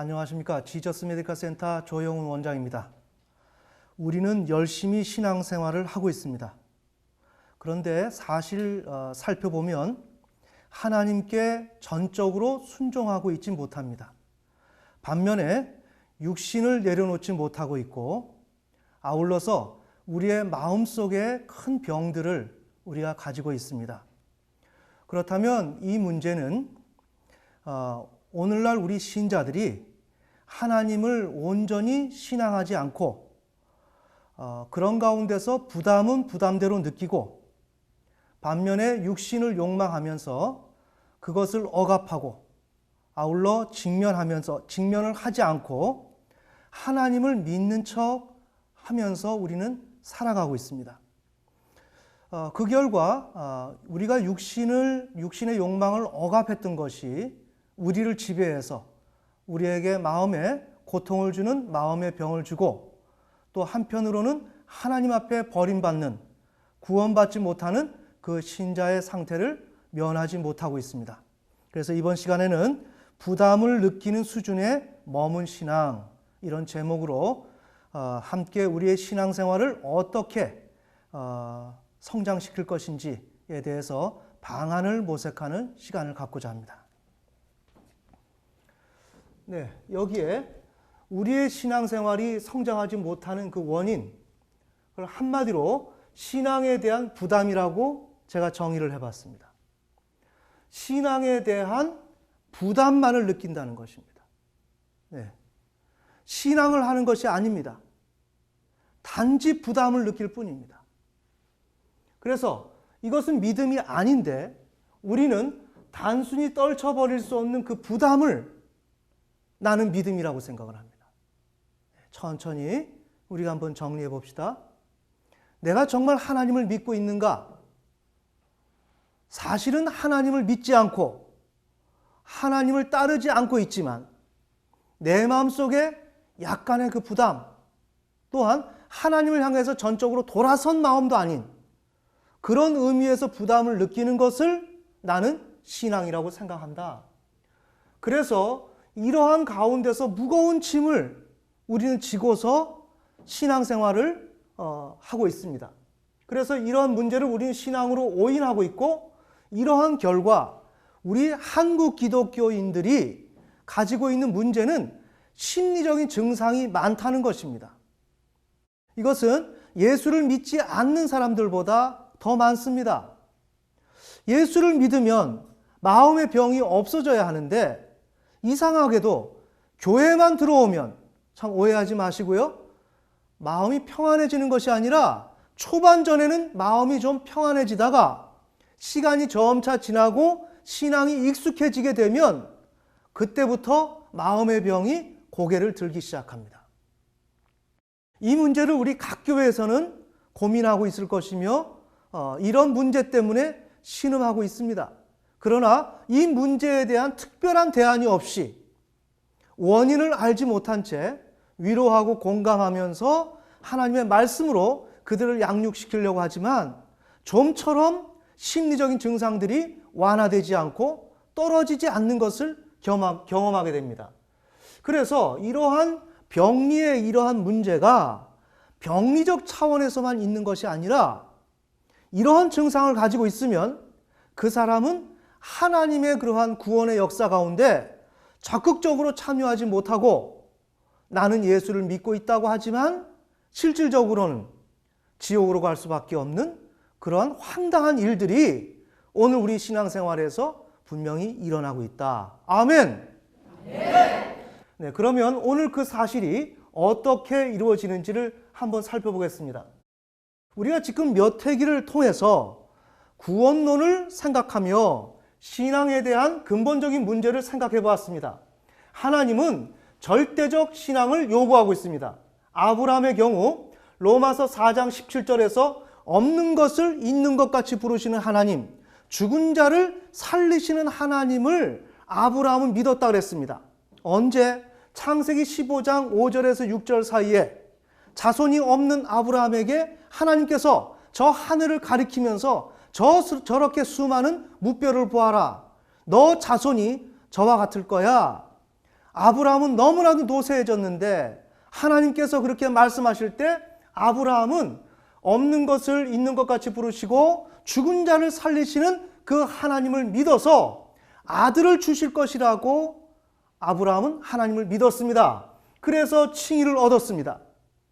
안녕하십니까. 지저스 메디컬 센터 조영훈 원장입니다. 우리는 열심히 신앙생활을 하고 있습니다. 그런데 사실 어, 살펴보면 하나님께 전적으로 순종하고 있지 못합니다. 반면에 육신을 내려놓지 못하고 있고 아울러서 우리의 마음 속에 큰 병들을 우리가 가지고 있습니다. 그렇다면 이 문제는 어, 오늘날 우리 신자들이 하나님을 온전히 신앙하지 않고 어, 그런 가운데서 부담은 부담대로 느끼고 반면에 육신을 욕망하면서 그것을 억압하고 아울러 직면하면서 직면을 하지 않고 하나님을 믿는 척 하면서 우리는 살아가고 있습니다. 어, 그 결과 어, 우리가 육신을 육신의 욕망을 억압했던 것이 우리를 지배해서 우리에게 마음에 고통을 주는 마음의 병을 주고 또 한편으로는 하나님 앞에 버림받는 구원받지 못하는 그 신자의 상태를 면하지 못하고 있습니다. 그래서 이번 시간에는 부담을 느끼는 수준의 머문 신앙 이런 제목으로 어, 함께 우리의 신앙생활을 어떻게 어, 성장시킬 것인지에 대해서 방안을 모색하는 시간을 갖고자 합니다. 네, 여기에 우리의 신앙생활이 성장하지 못하는 그 원인, 한마디로 신앙에 대한 부담이라고 제가 정의를 해봤습니다. 신앙에 대한 부담만을 느낀다는 것입니다. 네. 신앙을 하는 것이 아닙니다. 단지 부담을 느낄 뿐입니다. 그래서 이것은 믿음이 아닌데 우리는 단순히 떨쳐버릴 수 없는 그 부담을 나는 믿음이라고 생각을 합니다. 천천히 우리가 한번 정리해 봅시다. 내가 정말 하나님을 믿고 있는가? 사실은 하나님을 믿지 않고 하나님을 따르지 않고 있지만 내 마음속에 약간의 그 부담 또한 하나님을 향해서 전적으로 돌아선 마음도 아닌 그런 의미에서 부담을 느끼는 것을 나는 신앙이라고 생각한다. 그래서 이러한 가운데서 무거운 짐을 우리는 지고서 신앙생활을 어, 하고 있습니다. 그래서 이러한 문제를 우리는 신앙으로 오인하고 있고 이러한 결과 우리 한국 기독교인들이 가지고 있는 문제는 심리적인 증상이 많다는 것입니다. 이것은 예수를 믿지 않는 사람들보다 더 많습니다. 예수를 믿으면 마음의 병이 없어져야 하는데 이상하게도 교회만 들어오면 참 오해하지 마시고요. 마음이 평안해지는 것이 아니라 초반 전에는 마음이 좀 평안해지다가 시간이 점차 지나고 신앙이 익숙해지게 되면 그때부터 마음의 병이 고개를 들기 시작합니다. 이 문제를 우리 각 교회에서는 고민하고 있을 것이며 어, 이런 문제 때문에 신음하고 있습니다. 그러나 이 문제에 대한 특별한 대안이 없이 원인을 알지 못한 채 위로하고 공감하면서 하나님의 말씀으로 그들을 양육시키려고 하지만 좀처럼 심리적인 증상들이 완화되지 않고 떨어지지 않는 것을 경험하게 됩니다. 그래서 이러한 병리의 이러한 문제가 병리적 차원에서만 있는 것이 아니라 이러한 증상을 가지고 있으면 그 사람은 하나님의 그러한 구원의 역사 가운데 적극적으로 참여하지 못하고 나는 예수를 믿고 있다고 하지만 실질적으로는 지옥으로 갈 수밖에 없는 그러한 황당한 일들이 오늘 우리 신앙생활에서 분명히 일어나고 있다. 아멘. 네, 그러면 오늘 그 사실이 어떻게 이루어지는지를 한번 살펴보겠습니다. 우리가 지금 몇 회기를 통해서 구원론을 생각하며 신앙에 대한 근본적인 문제를 생각해 보았습니다. 하나님은 절대적 신앙을 요구하고 있습니다. 아브라함의 경우 로마서 4장 17절에서 없는 것을 있는 것 같이 부르시는 하나님, 죽은 자를 살리시는 하나님을 아브라함은 믿었다 그랬습니다. 언제? 창세기 15장 5절에서 6절 사이에 자손이 없는 아브라함에게 하나님께서 저 하늘을 가리키면서 저, 저렇게 수많은 무뼈를 보아라. 너 자손이 저와 같을 거야. 아브라함은 너무나도 노쇠해졌는데 하나님께서 그렇게 말씀하실 때 아브라함은 없는 것을 있는 것 같이 부르시고 죽은 자를 살리시는 그 하나님을 믿어서 아들을 주실 것이라고 아브라함은 하나님을 믿었습니다. 그래서 칭의를 얻었습니다.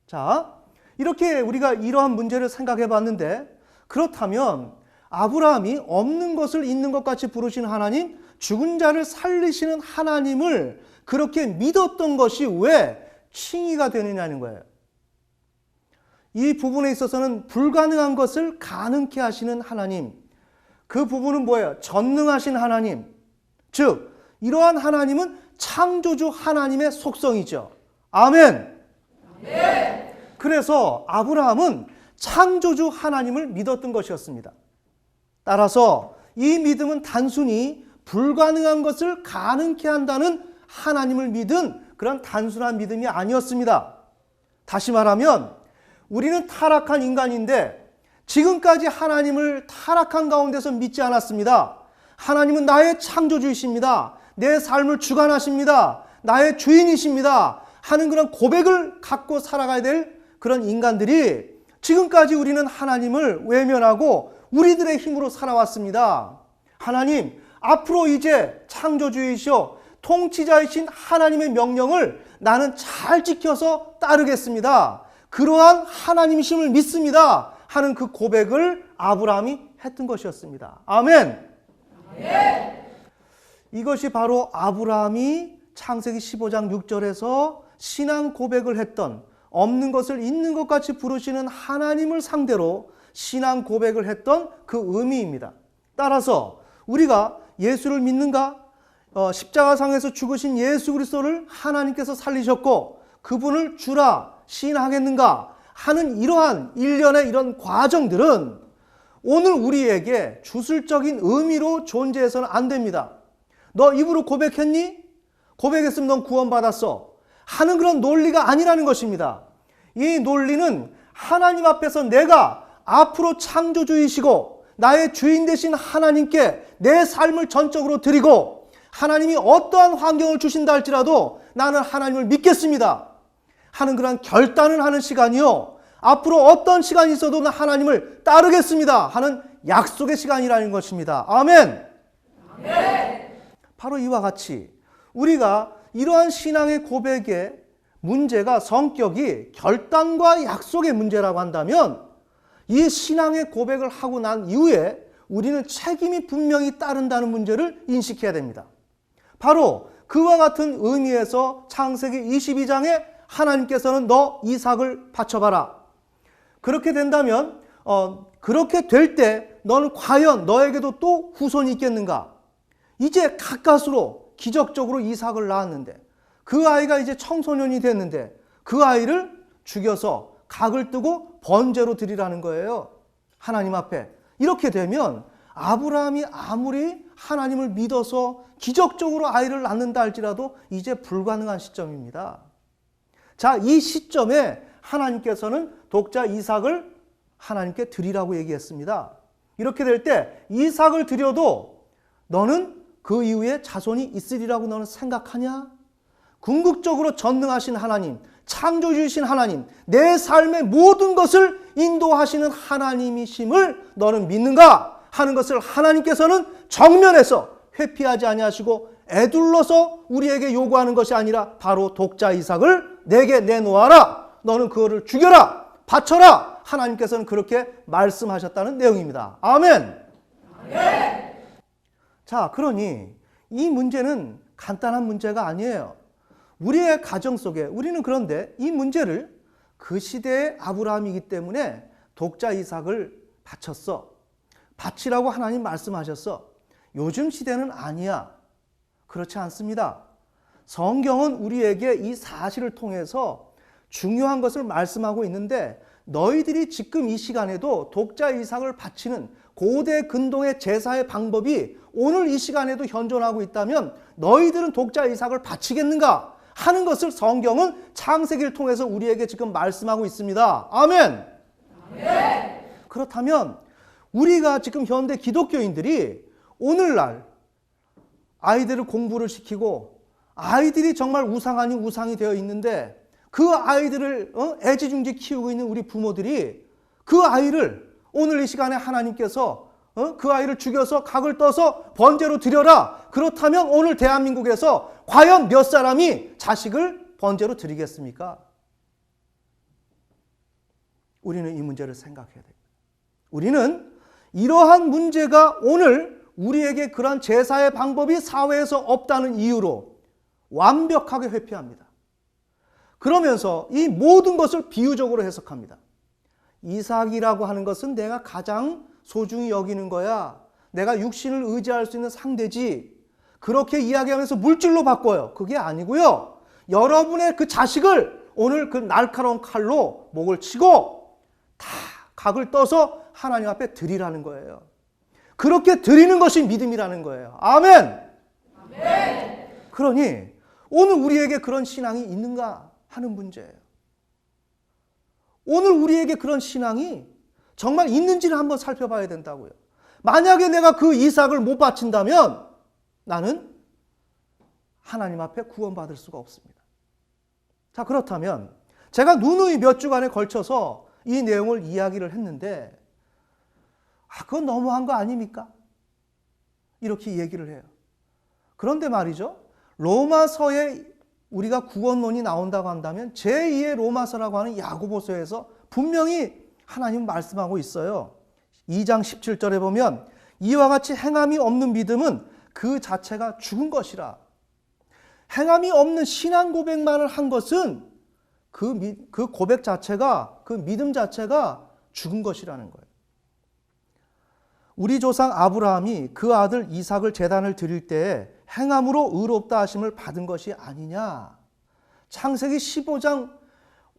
자, 이렇게 우리가 이러한 문제를 생각해 봤는데 그렇다면 아브라함이 없는 것을 있는 것 같이 부르신 하나님, 죽은 자를 살리시는 하나님을 그렇게 믿었던 것이 왜 칭의가 되느냐는 거예요. 이 부분에 있어서는 불가능한 것을 가능케 하시는 하나님. 그 부분은 뭐예요? 전능하신 하나님. 즉, 이러한 하나님은 창조주 하나님의 속성이죠. 아멘. 그래서 아브라함은 창조주 하나님을 믿었던 것이었습니다. 따라서 이 믿음은 단순히 불가능한 것을 가능케 한다는 하나님을 믿은 그런 단순한 믿음이 아니었습니다. 다시 말하면 우리는 타락한 인간인데 지금까지 하나님을 타락한 가운데서 믿지 않았습니다. 하나님은 나의 창조주이십니다. 내 삶을 주관하십니다. 나의 주인이십니다. 하는 그런 고백을 갖고 살아가야 될 그런 인간들이 지금까지 우리는 하나님을 외면하고 우리들의 힘으로 살아왔습니다. 하나님, 앞으로 이제 창조주이시오 통치자이신 하나님의 명령을 나는 잘 지켜서 따르겠습니다. 그러한 하나님이심을 믿습니다. 하는 그 고백을 아브라함이 했던 것이었습니다. 아멘. 이것이 바로 아브라함이 창세기 15장 6절에서 신앙 고백을 했던 없는 것을 있는 것 같이 부르시는 하나님을 상대로 신앙 고백을 했던 그 의미입니다. 따라서 우리가 예수를 믿는가? 어, 십자가상에서 죽으신 예수 그리스도를 하나님께서 살리셨고 그분을 주라 시인하겠는가 하는 이러한 일련의 이런 과정들은 오늘 우리에게 주술적인 의미로 존재해서는 안 됩니다. 너 입으로 고백했니? 고백했으면 넌 구원받았어. 하는 그런 논리가 아니라는 것입니다. 이 논리는 하나님 앞에서 내가 앞으로 창조주이시고 나의 주인 되신 하나님께 내 삶을 전적으로 드리고 하나님이 어떠한 환경을 주신다 할지라도 나는 하나님을 믿겠습니다. 하는 그런 결단을 하는 시간이요. 앞으로 어떤 시간이 있어도 나 하나님을 따르겠습니다. 하는 약속의 시간이라는 것입니다. 아멘. 바로 이와 같이 우리가 이러한 신앙의 고백의 문제가 성격이 결단과 약속의 문제라고 한다면 이 신앙의 고백을 하고 난 이후에 우리는 책임이 분명히 따른다는 문제를 인식해야 됩니다. 바로 그와 같은 의미에서 창세기 22장에 하나님께서는 너 이삭을 바쳐봐라. 그렇게 된다면 어, 그렇게 될 때 너는 과연 너에게도 또 후손이 있겠는가? 이제 가까스로 기적적으로 이삭을 낳았는데 그 아이가 이제 청소년이 됐는데 그 아이를 죽여서 각을 뜨고 번제로 드리라는 거예요. 하나님 앞에. 이렇게 되면 아브라함이 아무리 하나님을 믿어서 기적적으로 아이를 낳는다 할지라도 이제 불가능한 시점입니다. 자, 이 시점에 하나님께서는 독자 이삭을 하나님께 드리라고 얘기했습니다. 이렇게 될 때 이삭을 드려도 너는 그 이후에 자손이 있으리라고 너는 생각하냐? 궁극적으로 전능하신 하나님, 창조주이신 하나님, 내 삶의 모든 것을 인도하시는 하나님이심을 너는 믿는가? 하는 것을 하나님께서는 정면에서 회피하지 아니하시고 애둘러서 우리에게 요구하는 것이 아니라 바로 독자 이삭을 내게 내놓아라. 너는 그거를 죽여라. 바쳐라. 하나님께서는 그렇게 말씀하셨다는 내용입니다. 아멘. 아멘. 자, 그러니 이 문제는 간단한 문제가 아니에요. 우리의 가정 속에 우리는 그런데 이 문제를 그 시대의 아브라함이기 때문에 독자 이삭을 바쳤어. 바치라고 하나님 말씀하셨어. 요즘 시대는 아니야. 그렇지 않습니다. 성경은 우리에게 이 사실을 통해서 중요한 것을 말씀하고 있는데 너희들이 지금 이 시간에도 독자 이삭을 바치는 고대 근동의 제사의 방법이 오늘 이 시간에도 현존하고 있다면 너희들은 독자 이삭을 바치겠는가 하는 것을 성경은 창세기를 통해서 우리에게 지금 말씀하고 있습니다. 아멘. 아멘. 그렇다면 우리가 지금 현대 기독교인들이 오늘날 아이들을 공부를 시키고 아이들이 정말 우상 아닌 우상이 되어 있는데 그 아이들을 어? 애지중지 키우고 있는 우리 부모들이 그 아이를 오늘 이 시간에 하나님께서 어? 그 아이를 죽여서 각을 떠서 번제로 드려라. 그렇다면 오늘 대한민국에서 과연 몇 사람이 자식을 번제로 드리겠습니까? 우리는 이 문제를 생각해야 됩니다. 우리는 이러한 문제가 오늘 우리에게 그런 제사의 방법이 사회에서 없다는 이유로 완벽하게 회피합니다. 그러면서 이 모든 것을 비유적으로 해석합니다. 이삭이라고 하는 것은 내가 가장 소중히 여기는 거야. 내가 육신을 의지할 수 있는 상대지. 그렇게 이야기하면서 물질로 바꿔요. 그게 아니고요. 여러분의 그 자식을 오늘 그 날카로운 칼로 목을 치고 다 각을 떠서 하나님 앞에 드리라는 거예요. 그렇게 드리는 것이 믿음이라는 거예요. 아멘. 그러니 오늘 우리에게 그런 신앙이 있는가 하는 문제예요. 오늘 우리에게 그런 신앙이 정말 있는지를 한번 살펴봐야 된다고요. 만약에 내가 그 이삭을 못 바친다면 나는 하나님 앞에 구원받을 수가 없습니다. 자, 그렇다면 제가 누누이 몇 주간에 걸쳐서 이 내용을 이야기를 했는데 아, 그건 너무한 거 아닙니까? 이렇게 얘기를 해요. 그런데 말이죠. 로마서에 우리가 구원론이 나온다고 한다면 제2의 로마서라고 하는 야고보서에서 분명히 하나님 말씀하고 있어요. 2장 17절에 보면 이와 같이 행함이 없는 믿음은 그 자체가 죽은 것이라. 행함이 없는 신앙 고백만을 한 것은 그, 미, 그 고백 자체가 그 믿음 자체가 죽은 것이라는 거예요. 우리 조상 아브라함이 그 아들 이삭을 재단을 드릴 때에 행함으로 의롭다 하심을 받은 것이 아니냐. 창세기 15장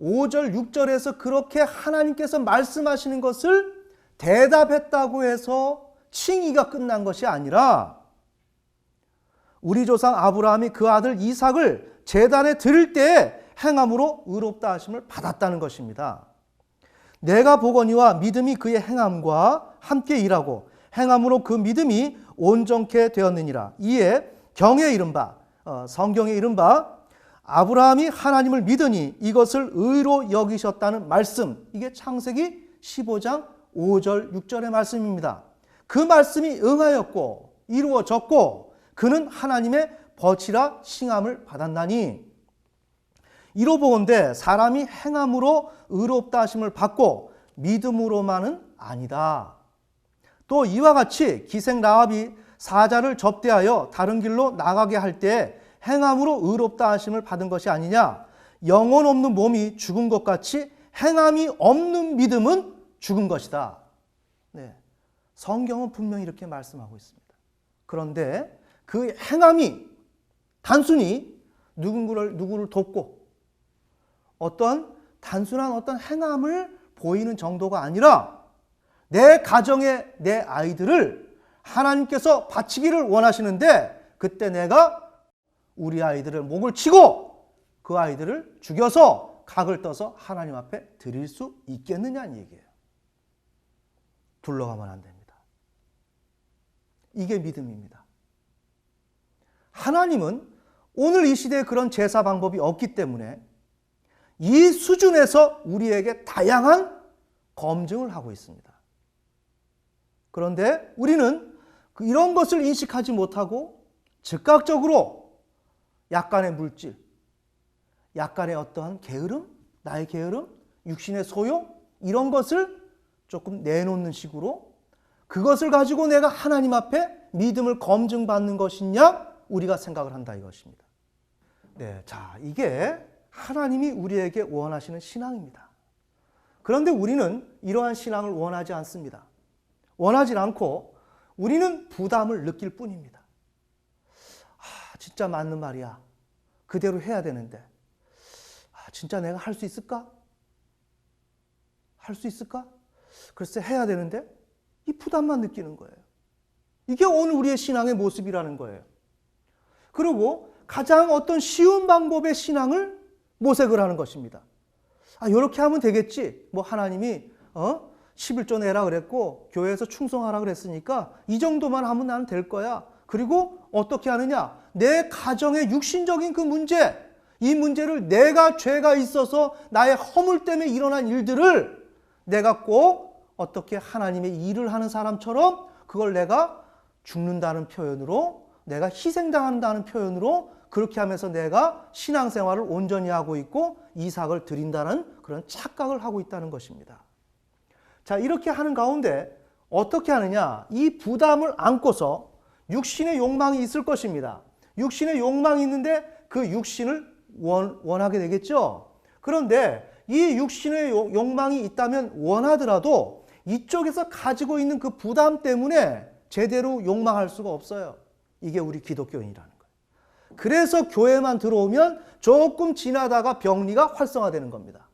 5절, 6절에서 그렇게 하나님께서 말씀하시는 것을 대답했다고 해서 칭의가 끝난 것이 아니라 우리 조상 아브라함이 그 아들 이삭을 재단에 드릴 때에 행함으로 의롭다 하심을 받았다는 것입니다. 내가 보거니와 믿음이 그의 행함과 함께 일하고 행함으로 그 믿음이 온전케 되었느니라. 이에 경에 이른바 어, 성경에 이른바 아브라함이 하나님을 믿으니 이것을 의로 여기셨다는 말씀. 이게 창세기 15장 5절 6절의 말씀입니다. 그 말씀이 응하였고 이루어졌고 그는 하나님의 버치라 칭함을 받았나니 이로 보건대 사람이 행함으로 의롭다 하심을 받고 믿음으로만은 아니다. 또 이와 같이 기생 라합이 사자를 접대하여 다른 길로 나가게 할때 행함으로 의롭다 하심을 받은 것이 아니냐? 영혼 없는 몸이 죽은 것 같이 행함이 없는 믿음은 죽은 것이다. 네. 성경은 분명히 이렇게 말씀하고 있습니다. 그런데 그 행함이 단순히 누군가를 누구를 돕고 어떤 단순한 어떤 행함을 보이는 정도가 아니라 내 가정에 내 아이들을 하나님께서 바치기를 원하시는데 그때 내가 우리 아이들을 목을 치고 그 아이들을 죽여서 각을 떠서 하나님 앞에 드릴 수 있겠느냐는 얘기예요. 둘러가면 안 됩니다. 이게 믿음입니다. 하나님은 오늘 이 시대에 그런 제사 방법이 없기 때문에 이 수준에서 우리에게 다양한 검증을 하고 있습니다. 그런데 우리는 그 이런 것을 인식하지 못하고 즉각적으로 약간의 물질, 약간의 어떠한 게으름, 나의 게으름, 육신의 소용, 이런 것을 조금 내놓는 식으로 그것을 가지고 내가 하나님 앞에 믿음을 검증받는 것이냐 우리가 생각을 한다 이것입니다. 네, 자 이게 하나님이 우리에게 원하시는 신앙입니다. 그런데 우리는 이러한 신앙을 원하지 않습니다. 원하지 않고 우리는 부담을 느낄 뿐입니다. 아, 진짜 맞는 말이야. 그대로 해야 되는데. 아, 진짜 내가 할 수 있을까? 할 수 있을까? 글쎄 해야 되는데 이 부담만 느끼는 거예요. 이게 오늘 우리의 신앙의 모습이라는 거예요. 그리고 가장 어떤 쉬운 방법의 신앙을 모색을 하는 것입니다. 아, 이렇게 하면 되겠지. 뭐 하나님이 어? 11조 내라 그랬고 교회에서 충성하라 그랬으니까 이 정도만 하면 나는 될 거야. 그리고 어떻게 하느냐? 내 가정의 육신적인 그 문제, 이 문제를 내가 죄가 있어서 나의 허물 때문에 일어난 일들을 내가 꼭 어떻게 하나님의 일을 하는 사람처럼 그걸 내가 죽는다는 표현으로 내가 희생당한다는 표현으로 그렇게 하면서 내가 신앙생활을 온전히 하고 있고 이삭을 드린다는 그런 착각을 하고 있다는 것입니다. 자, 이렇게 하는 가운데 어떻게 하느냐? 이 부담을 안고서 육신의 욕망이 있을 것입니다. 육신의 욕망이 있는데 그 육신을 원, 원하게 되겠죠? 그런데 이 육신의 욕- 욕망이 있다면 원하더라도 이쪽에서 가지고 있는 그 부담 때문에 제대로 욕망할 수가 없어요. 이게 우리 기독교인이라는 거예요. 그래서 교회만 들어오면 조금 지나다가 병리가 활성화되는 겁니다.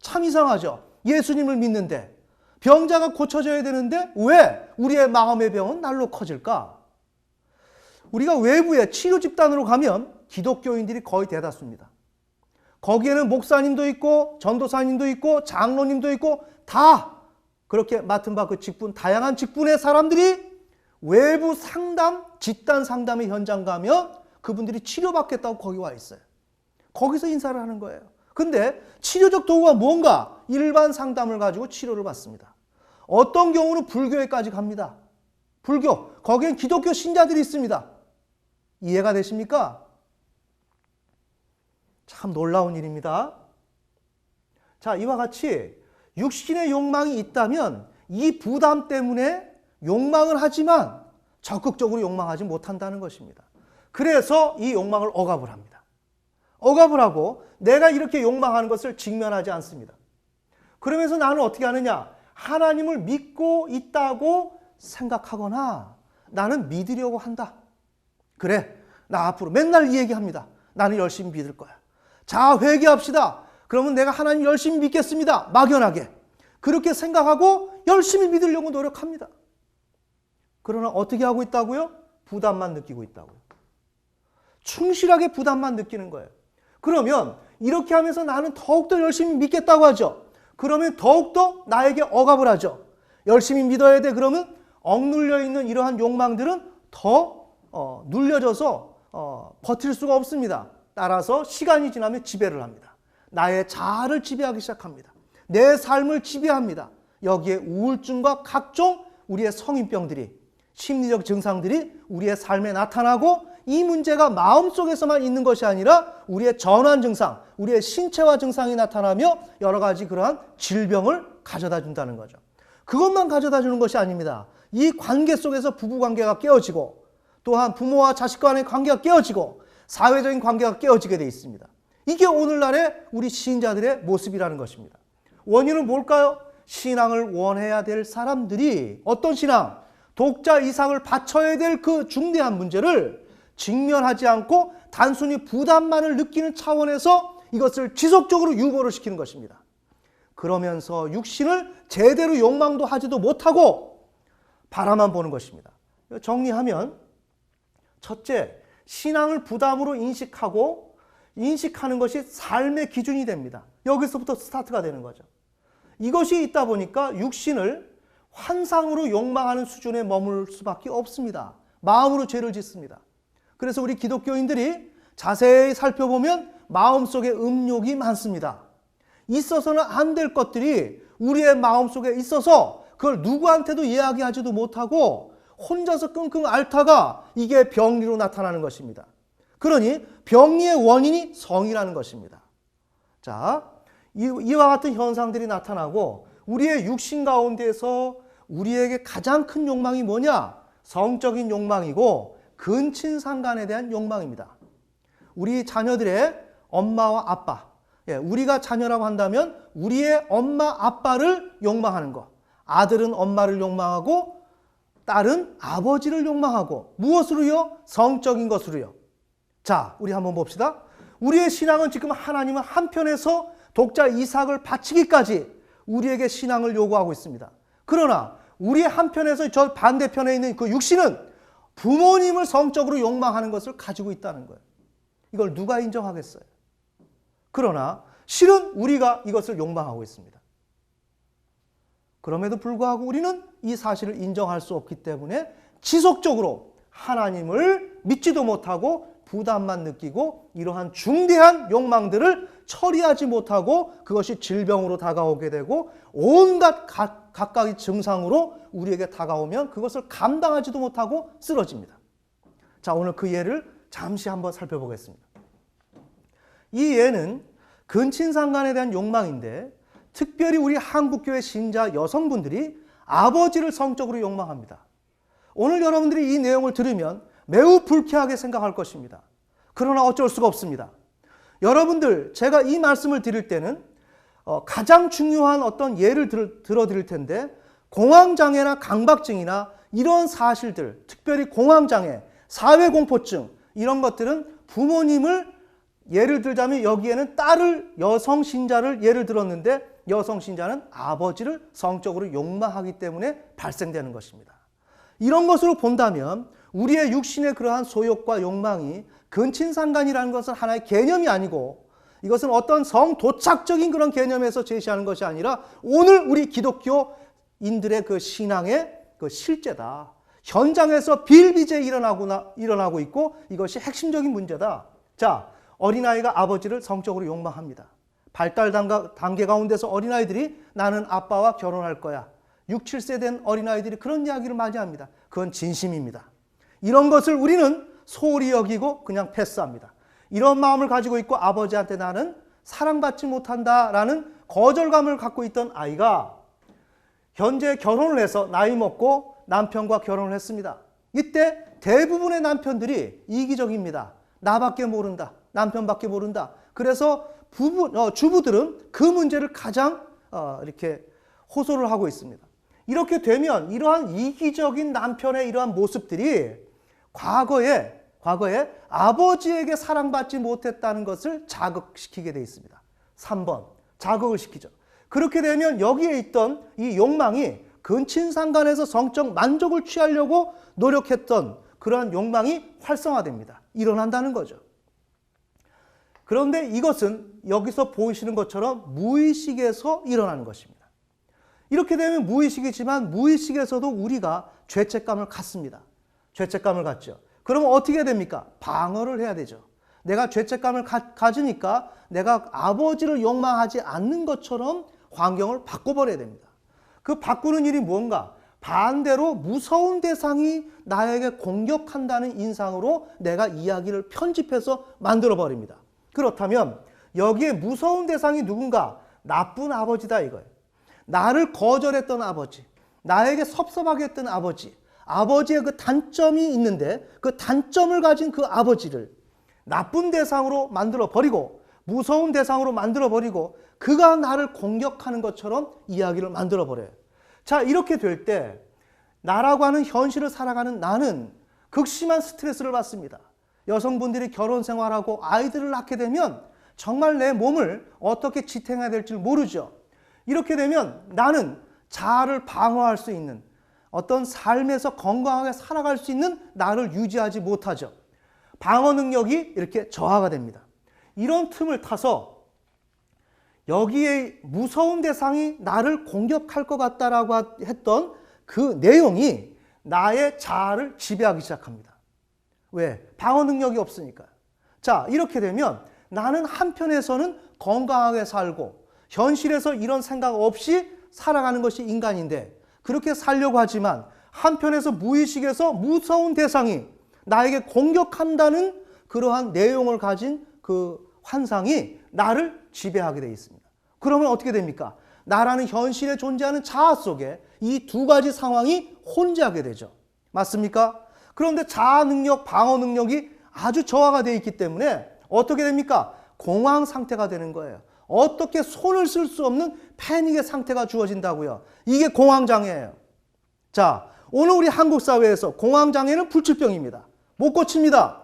참 이상하죠? 예수님을 믿는데 병자가 고쳐져야 되는데 왜 우리의 마음의 병은 날로 커질까? 우리가 외부에 치료 집단으로 가면 기독교인들이 거의 대다수입니다. 거기에는 목사님도 있고 전도사님도 있고 장로님도 있고 다 그렇게 맡은 바 그 직분 다양한 직분의 사람들이 외부 상담 집단 상담의 현장 가면 그분들이 치료받겠다고 거기 와 있어요. 거기서 인사를 하는 거예요. 근데 치료적 도구가 뭔가 일반 상담을 가지고 치료를 받습니다. 어떤 경우는 불교에까지 갑니다. 불교 거기엔 기독교 신자들이 있습니다. 이해가 되십니까? 참 놀라운 일입니다. 자, 이와 같이 육신의 욕망이 있다면 이 부담 때문에 욕망을 하지만 적극적으로 욕망하지 못한다는 것입니다. 그래서 이 욕망을 억압을 합니다. 억압을 하고 내가 이렇게 욕망하는 것을 직면하지 않습니다. 그러면서 나는 어떻게 하느냐? 하나님을 믿고 있다고 생각하거나 나는 믿으려고 한다. 그래, 나 앞으로 맨날 이 얘기합니다. 나는 열심히 믿을 거야. 자, 회개합시다. 그러면 내가 하나님 열심히 믿겠습니다. 막연하게. 그렇게 생각하고 열심히 믿으려고 노력합니다. 그러나 어떻게 하고 있다고요? 부담만 느끼고 있다고요. 충실하게 부담만 느끼는 거예요. 그러면 이렇게 하면서 나는 더욱더 열심히 믿겠다고 하죠. 그러면 더욱더 나에게 억압을 하죠. 열심히 믿어야 돼. 그러면 억눌려 있는 이러한 욕망들은 더 어, 눌려져서 어, 버틸 수가 없습니다. 따라서 시간이 지나면 지배를 합니다. 나의 자아를 지배하기 시작합니다. 내 삶을 지배합니다. 여기에 우울증과 각종 우리의 성인병들이 심리적 증상들이 우리의 삶에 나타나고 이 문제가 마음속에서만 있는 것이 아니라 우리의 전환 증상, 우리의 신체화 증상이 나타나며 여러 가지 그러한 질병을 가져다 준다는 거죠. 그것만 가져다 주는 것이 아닙니다. 이 관계 속에서 부부 관계가 깨어지고 또한 부모와 자식 간의 관계가 깨어지고 사회적인 관계가 깨어지게 되어 있습니다. 이게 오늘날의 우리 시인자들의 모습이라는 것입니다. 원인은 뭘까요? 신앙을 원해야 될 사람들이 어떤 신앙? 독자 이상을 바쳐야 될 그 중대한 문제를 직면하지 않고 단순히 부담만을 느끼는 차원에서 이것을 지속적으로 유보를 시키는 것입니다. 그러면서 육신을 제대로 욕망도 하지도 못하고 바라만 보는 것입니다. 정리하면 첫째, 신앙을 부담으로 인식하고 인식하는 것이 삶의 기준이 됩니다. 여기서부터 스타트가 되는 거죠. 이것이 있다 보니까 육신을 환상으로 욕망하는 수준에 머물 수밖에 없습니다. 마음으로 죄를 짓습니다. 그래서 우리 기독교인들이 자세히 살펴보면 마음속에 음욕이 많습니다. 있어서는 안 될 것들이 우리의 마음속에 있어서 그걸 누구한테도 이야기하지도 못하고 혼자서 끙끙 앓다가 이게 병리로 나타나는 것입니다. 그러니 병리의 원인이 성이라는 것입니다. 자, 이와 같은 현상들이 나타나고 우리의 육신 가운데서 우리에게 가장 큰 욕망이 뭐냐? 성적인 욕망이고 근친상간에 대한 욕망입니다. 우리 자녀들의 엄마와 아빠, 예, 우리가 자녀라고 한다면 우리의 엄마 아빠를 욕망하는 것. 아들은 엄마를 욕망하고 딸은 아버지를 욕망하고 무엇으로요? 성적인 것으로요. 자, 우리 한번 봅시다. 우리의 신앙은 지금 하나님은 한편에서 독자 이삭을 바치기까지 우리에게 신앙을 요구하고 있습니다. 그러나 우리 한편에서 저 반대편에 있는 그 육신은 부모님을 성적으로 욕망하는 것을 가지고 있다는 거예요. 이걸 누가 인정하겠어요? 그러나 실은 우리가 이것을 욕망하고 있습니다. 그럼에도 불구하고 우리는 이 사실을 인정할 수 없기 때문에 지속적으로 하나님을 믿지도 못하고 부담만 느끼고 이러한 중대한 욕망들을 처리하지 못하고 그것이 질병으로 다가오게 되고 온갖 각, 각각의 증상으로 우리에게 다가오면 그것을 감당하지도 못하고 쓰러집니다. 자, 오늘 그 예를 잠시 한번 살펴보겠습니다. 이 예는 근친상간에 대한 욕망인데 특별히 우리 한국교회 신자 여성분들이 아버지를 성적으로 욕망합니다. 오늘 여러분들이 이 내용을 들으면 매우 불쾌하게 생각할 것입니다. 그러나 어쩔 수가 없습니다. 여러분들, 제가 이 말씀을 드릴 때는 어, 가장 중요한 어떤 예를 들, 들어드릴 텐데 공황장애나 강박증이나 이런 사실들, 특별히 공황장애, 사회공포증 이런 것들은 부모님을 예를 들자면 여기에는 딸을 여성 신자를 예를 들었는데 여성 신자는 아버지를 성적으로 욕망하기 때문에 발생되는 것입니다. 이런 것으로 본다면 우리의 육신의 그러한 소욕과 욕망이 근친상간이라는 것은 하나의 개념이 아니고 이것은 어떤 성도착적인 그런 개념에서 제시하는 것이 아니라 오늘 우리 기독교인들의 그 신앙의 그 실제다. 현장에서 비일비재 일어나고, 일어나고 있고 이것이 핵심적인 문제다. 자, 어린아이가 아버지를 성적으로 욕망합니다. 발달 단계 가운데서 어린아이들이 나는 아빠와 결혼할 거야. 6, 7세 된 어린아이들이 그런 이야기를 많이 합니다. 그건 진심입니다. 이런 것을 우리는 소홀히 여기고 그냥 패스합니다. 이런 마음을 가지고 있고 아버지한테 나는 사랑받지 못한다라는 거절감을 갖고 있던 아이가 현재 결혼을 해서 나이 먹고 남편과 결혼을 했습니다. 이때 대부분의 남편들이 이기적입니다. 나밖에 모른다. 남편밖에 모른다. 그래서 부부, 어, 주부들은 그 문제를 가장 어, 이렇게 호소를 하고 있습니다. 이렇게 되면 이러한 이기적인 남편의 이러한 모습들이 과거에 과거에 아버지에게 사랑받지 못했다는 것을 자극시키게 돼 있습니다. 3번 자극을 시키죠. 그렇게 되면 여기에 있던 이 욕망이 근친상간에서 성적 만족을 취하려고 노력했던 그러한 욕망이 활성화됩니다. 일어난다는 거죠. 그런데 이것은 여기서 보이시는 것처럼 무의식에서 일어나는 것입니다. 이렇게 되면 무의식이지만 무의식에서도 우리가 죄책감을 갖습니다. 죄책감을 갖죠. 그러면 어떻게 됩니까? 방어를 해야 되죠. 내가 죄책감을 가, 가지니까 내가 아버지를 욕망하지 않는 것처럼 환경을 바꿔버려야 됩니다. 그 바꾸는 일이 무언가? 반대로 무서운 대상이 나에게 공격한다는 인상으로 내가 이야기를 편집해서 만들어 버립니다. 그렇다면 여기에 무서운 대상이 누군가? 나쁜 아버지다 이거예요. 나를 거절했던 아버지, 나에게 섭섭하게 했던 아버지, 아버지의 그 단점이 있는데 그 단점을 가진 그 아버지를 나쁜 대상으로 만들어 버리고 무서운 대상으로 만들어 버리고 그가 나를 공격하는 것처럼 이야기를 만들어 버려요. 자, 이렇게 될 때 나라고 하는 현실을 살아가는 나는 극심한 스트레스를 받습니다. 여성분들이 결혼 생활하고 아이들을 낳게 되면 정말 내 몸을 어떻게 지탱해야 될지 모르죠. 이렇게 되면 나는 자아를 방어할 수 있는 어떤 삶에서 건강하게 살아갈 수 있는 나를 유지하지 못하죠. 방어 능력이 이렇게 저하가 됩니다. 이런 틈을 타서 여기에 무서운 대상이 나를 공격할 것 같다라고 했던 그 내용이 나의 자아를 지배하기 시작합니다. 왜? 방어 능력이 없으니까. 자, 이렇게 되면 나는 한편에서는 건강하게 살고 현실에서 이런 생각 없이 살아가는 것이 인간인데 그렇게 살려고 하지만 한편에서 무의식에서 무서운 대상이 나에게 공격한다는 그러한 내용을 가진 그 환상이 나를 지배하게 되어 있습니다. 그러면 어떻게 됩니까? 나라는 현실에 존재하는 자아 속에 이 두 가지 상황이 혼재하게 되죠. 맞습니까? 그런데 자아 능력, 방어 능력이 아주 저하가 되어 있기 때문에 어떻게 됩니까? 공황 상태가 되는 거예요. 어떻게 손을 쓸 수 없는 패닉의 상태가 주어진다고요. 이게 공황장애예요. 자, 오늘 우리 한국 사회에서 공황장애는 불치병입니다. 못 고칩니다.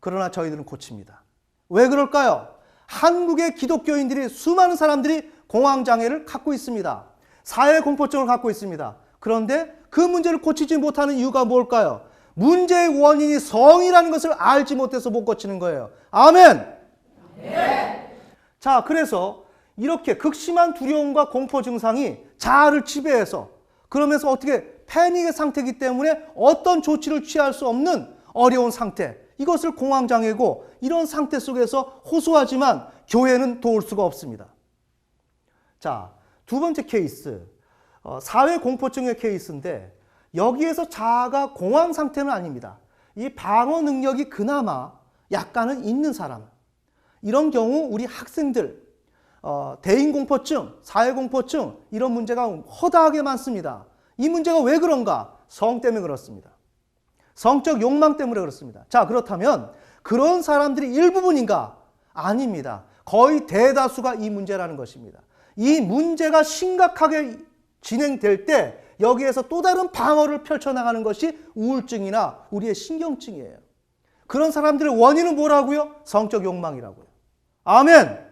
그러나 저희들은 고칩니다. 왜 그럴까요? 한국의 기독교인들이 수많은 사람들이 공황장애를 갖고 있습니다. 사회 공포증을 갖고 있습니다. 그런데 그 문제를 고치지 못하는 이유가 뭘까요? 문제의 원인이 성이라는 것을 알지 못해서 못 고치는 거예요. 아멘! 네. 자, 그래서 이렇게 극심한 두려움과 공포 증상이 자아를 지배해서 그러면서 어떻게 패닉의 상태이기 때문에 어떤 조치를 취할 수 없는 어려운 상태. 이것을 공황장애고 이런 상태 속에서 호소하지만 교회는 도울 수가 없습니다. 자, 두 번째 케이스. 어, 사회 공포증의 케이스인데 여기에서 자아가 공황 상태는 아닙니다. 이 방어 능력이 그나마 약간은 있는 사람. 이런 경우 우리 학생들 어, 대인 공포증, 사회 공포증 이런 문제가 허다하게 많습니다. 이 문제가 왜 그런가? 성 때문에 그렇습니다. 성적 욕망 때문에 그렇습니다. 자, 그렇다면 그런 사람들이 일부분인가? 아닙니다. 거의 대다수가 이 문제라는 것입니다. 이 문제가 심각하게 진행될 때 여기에서 또 다른 방어를 펼쳐나가는 것이 우울증이나 우리의 신경증이에요. 그런 사람들의 원인은 뭐라고요? 성적 욕망이라고요. 아멘!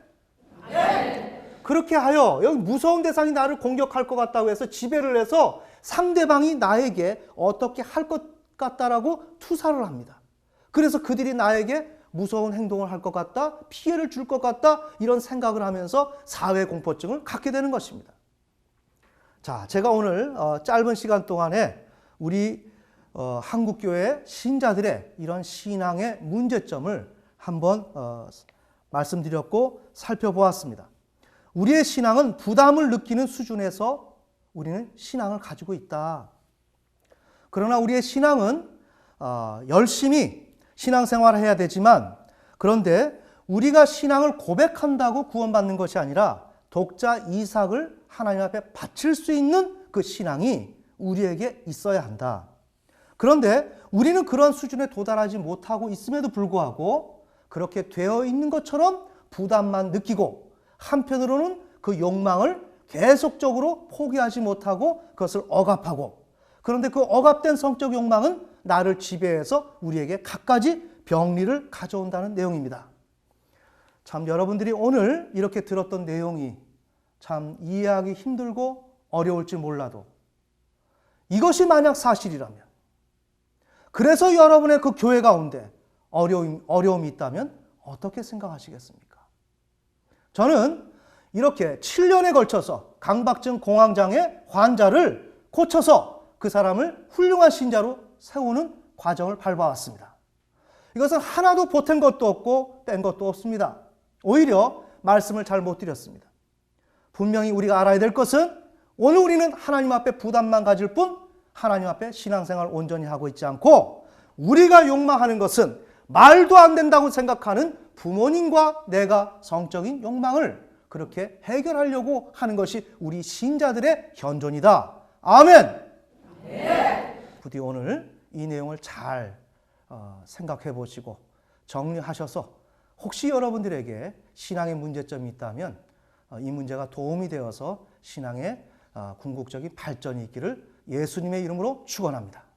그렇게 하여 여기 무서운 대상이 나를 공격할 것 같다고 해서 지배를 해서 상대방이 나에게 어떻게 할 것 같다라고 투사를 합니다. 그래서 그들이 나에게 무서운 행동을 할 것 같다, 피해를 줄 것 같다, 이런 생각을 하면서 사회 공포증을 갖게 되는 것입니다. 자, 제가 오늘 어, 짧은 시간 동안에 우리 어, 한국교회 신자들의 이런 신앙의 문제점을 한번 어, 말씀드렸고 살펴보았습니다. 우리의 신앙은 부담을 느끼는 수준에서 우리는 신앙을 가지고 있다. 그러나 우리의 신앙은 어, 열심히 신앙생활을 해야 되지만 그런데 우리가 신앙을 고백한다고 구원받는 것이 아니라 독자 이삭을 하나님 앞에 바칠 수 있는 그 신앙이 우리에게 있어야 한다. 그런데 우리는 그런 수준에 도달하지 못하고 있음에도 불구하고 그렇게 되어 있는 것처럼 부담만 느끼고 한편으로는 그 욕망을 계속적으로 포기하지 못하고 그것을 억압하고 그런데 그 억압된 성적 욕망은 나를 지배해서 우리에게 갖가지 병리를 가져온다는 내용입니다. 참 여러분들이 오늘 이렇게 들었던 내용이 참 이해하기 힘들고 어려울지 몰라도 이것이 만약 사실이라면 그래서 여러분의 그 교회 가운데 어려움, 어려움이 있다면 어떻게 생각하시겠습니까? 저는 이렇게 7년에 걸쳐서 강박증 공황장애 환자를 고쳐서 그 사람을 훌륭한 신자로 세우는 과정을 밟아왔습니다. 이것은 하나도 보탠 것도 없고 뺀 것도 없습니다. 오히려 말씀을 잘 못 드렸습니다. 분명히 우리가 알아야 될 것은 오늘 우리는 하나님 앞에 부담만 가질 뿐 하나님 앞에 신앙생활 온전히 하고 있지 않고 우리가 욕망하는 것은 말도 안 된다고 생각하는 부모님과 내가 성적인 욕망을 그렇게 해결하려고 하는 것이 우리 신자들의 현존이다. 아멘. 부디 오늘 이 내용을 잘 어, 생각해 보시고 정리하셔서 혹시 여러분들에게 신앙의 문제점이 있다면 어, 이 문제가 도움이 되어서 신앙의 어, 궁극적인 발전이 있기를 예수님의 이름으로 축원합니다.